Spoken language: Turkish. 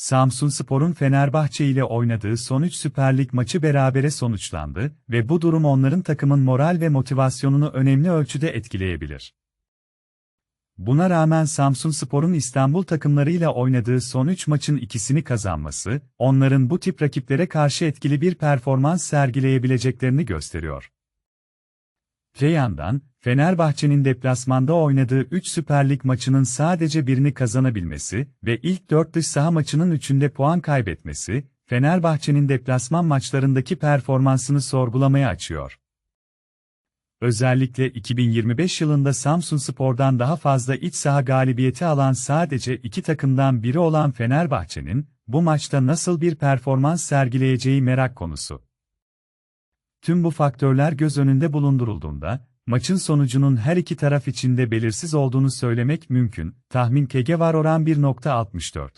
Samsunspor'un Fenerbahçe ile oynadığı son 3 Süper Lig maçı berabere sonuçlandı ve bu durum onların takımın moral ve motivasyonunu önemli ölçüde etkileyebilir. Buna rağmen Samsunspor'un İstanbul takımlarıyla oynadığı son 3 maçın ikisini kazanması, onların bu tip rakiplere karşı etkili bir performans sergileyebileceklerini gösteriyor. Öte yandan, Fenerbahçe'nin deplasmanda oynadığı 3 Süper Lig maçının sadece birini kazanabilmesi ve ilk 4 dış saha maçının 3'ünde puan kaybetmesi, Fenerbahçe'nin deplasman maçlarındaki performansını sorgulamaya açıyor. Özellikle 2025 yılında Samsunspor'dan daha fazla iç saha galibiyeti alan sadece iki takımdan biri olan Fenerbahçe'nin, bu maçta nasıl bir performans sergileyeceği merak konusu. Tüm bu faktörler göz önünde bulundurulduğunda, maçın sonucunun her iki taraf için de belirsiz olduğunu söylemek mümkün. Tahmin KG var oran 1.64.